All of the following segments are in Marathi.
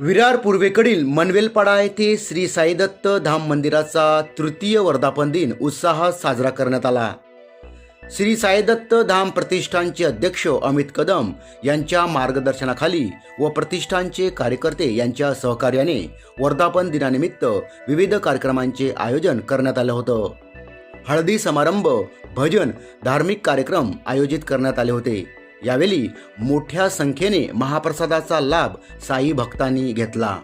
विरार पूर्वेकडील मनवेलपाडा येथे श्री साईदत्त धाम मंदिराचा तृतीय वर्धापन दिन उत्साहात साजरा करण्यात आला. श्री साईदत्त धाम प्रतिष्ठानचे अध्यक्ष अमित कदम यांच्या मार्गदर्शनाखाली व प्रतिष्ठानचे कार्यकर्ते यांच्या सहकार्याने वर्धापन दिनानिमित्त विविध कार्यक्रमांचे आयोजन करण्यात आलं होतं. हळदी समारंभ भजन धार्मिक कार्यक्रम आयोजित करण्यात आले होते. यावेळी मोठ्या संख्येने महाप्रसादाचा लाभ साई भक्तांनी घेतला.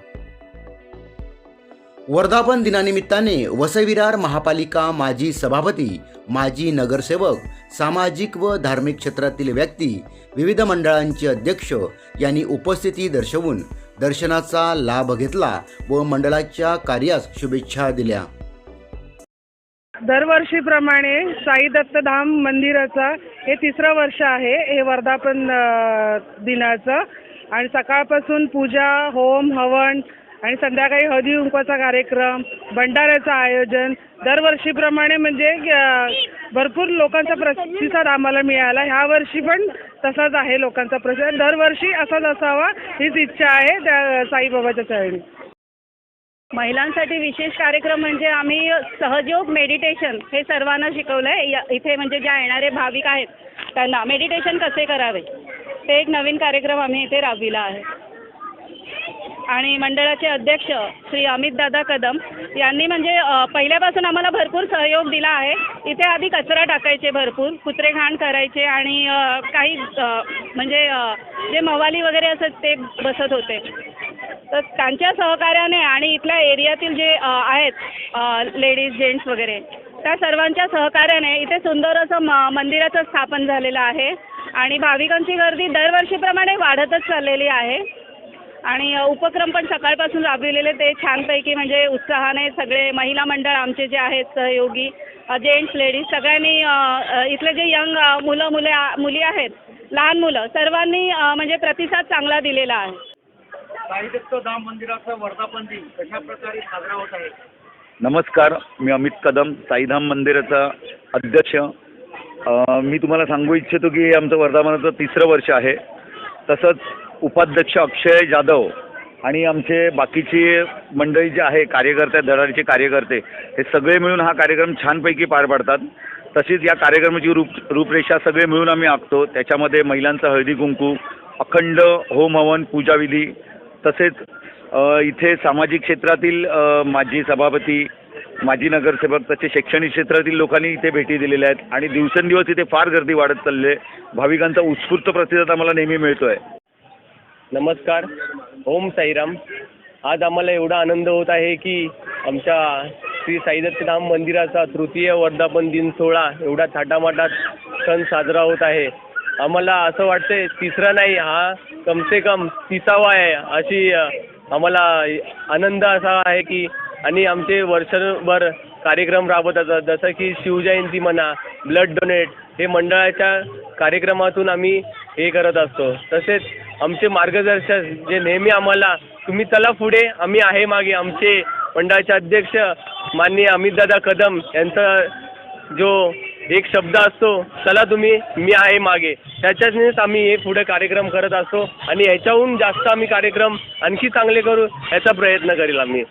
वर्धापन दिनानिमित्ताने वसविरार महापालिका माजी सभापती माजी नगरसेवक सामाजिक व धार्मिक क्षेत्रातील व्यक्ती विविध मंडळांचे अध्यक्ष यांनी उपस्थिती दर्शवून दर्शनाचा लाभ घेतला व मंडळाच्या कार्यास शुभेच्छा दिल्या. दरवर्षीप्रमाणे साई दत्तधाम मंदिराचा हे तिसरं वर्ष आहे. हे वर्धापन दिनाचं. आणि सकाळपासून पूजा होम हवन आणि संध्याकाळी हळदी कुंकवाचा कार्यक्रम भंडाऱ्याचं आयोजन. दरवर्षीप्रमाणे म्हणजे भरपूर लोकांचा प्रतिसाद आम्हाला मिळाला. ह्या वर्षी पण तसाच आहे लोकांचा प्रतिसाद. दरवर्षी असाच असावा हीच इच्छा आहे त्या साईबाबाच्या चरणी. महिलांसाठी विशेष कार्यक्रम म्हणजे आम्ही सहयोग मेडिटेशन हे सर्वांना शिकवलं आहे इथे म्हणजे ज्या येणारे भाविक आहेत त्यांना मेडिटेशन कसे करावे? ते एक नवीन कार्यक्रम आम्ही इथे राबविला आहे. आणि मंडळाचे अध्यक्ष श्री अमितदादा कदम यांनी म्हणजे पहिल्यापासून आम्हाला भरपूर सहयोग दिला आहे. इथे आधी कचरा टाकायचे भरपूर कुत्रे घाण करायचे आणि काही म्हणजे जे मवाली वगैरे असत ते बसत होते. तर त्यांच्या सहकार्याने आणि इथल्या एरियातील जे आहेत लेडीज जेंट्स वगैरे त्या सर्वांच्या सहकार्याने इथे सुंदर असं म मंदिराचं स्थापन झालेलं आहे. आणि भाविकांची गर्दी दरवर्षीप्रमाणे वाढतच चाललेली आहे. आणि उपक्रम पण सकाळपासून राबविलेले ते छानपैकी म्हणजे उत्साहाने सगळे महिला मंडळ आमचे जे आहेत सहयोगी जेंट्स लेडीज सगळ्यांनी इथले जे यंग मुलं मुले मुली आहेत लहान मुलं सर्वांनी म्हणजे प्रतिसाद चांगला दिलेला आहे. साईदत्त धाम मंदिराचा वर्धापन दिन कशा प्रकारे साजरा होत आहे? नमस्कार मी अमित कदम साईधाम मंदिराचा अध्यक्ष. मी तुम्हाला सांगू इच्छितो की आमचं वर्धापनाचं तिसरं वर्ष आहे. तसंच उपाध्यक्ष अक्षय जाधव आणि आमचे बाकीची मंडळी जे आहे कार्यकर्ते धडाडीचे कार्यकर्ते हे सगळे मिळून हा कार्यक्रम छानपैकी पार पाडतात. तशीच या कार्यक्रमाची रूप रूपरेषा सगळे मिळून आम्ही आखतो. त्याच्यामध्ये महिलांचा हळदी कुंकू अखंड होम हवन पूजाविधी तसेच इथे सामाजिक क्षेत्रातील माजी सभापती माजी नगरसेवक तसे शैक्षणिक क्षेत्रातील लोकांनी इथे भेटी दिलेल्या आहेत आणि दिवसेंदिवस इथे फार गर्दी वाढत चालली आहे. भाविकांचा उत्स्फूर्त प्रतिसाद आम्हाला नेहमी मिळतो आहे नमस्कार. ओम साईराम. आज आम्हाला एवढा आनंद होत आहे की आमच्या श्री साईदत्तधाम मंदिराचा तृतीय वर्धापन दिन सोहळा एवढा थाटामाटात सण साजरा होत आहे. आम्हाला असं वाटतंय तिसरा नाही हा कमसे कम तिसावा आहे अशी आम्हाला आनंद असा आहे की आणि आमचे वर्षभर कार्यक्रम राबवत असतात जसं की शिवजयंती म्हणा ब्लड डोनेट हे मंडळाच्या कार्यक्रमातून आम्ही हे करत असतो. तसेच आमचे मार्गदर्शक जे नेहमी आम्हाला तुम्ही चला पुढे आम्ही आहे मागे. आमचे मंडळाचे अध्यक्ष माननीय अमितदादा कदम यांचा जो एक शब्द असतो चला तुम्ही मी आहे मागे. त्याच्यानेच आम्ही हे पुढे कार्यक्रम करत असतो आणि याच्याहून जास्त आम्ही कार्यक्रम आणखी चांगले करू याचा प्रयत्न करील आम्ही.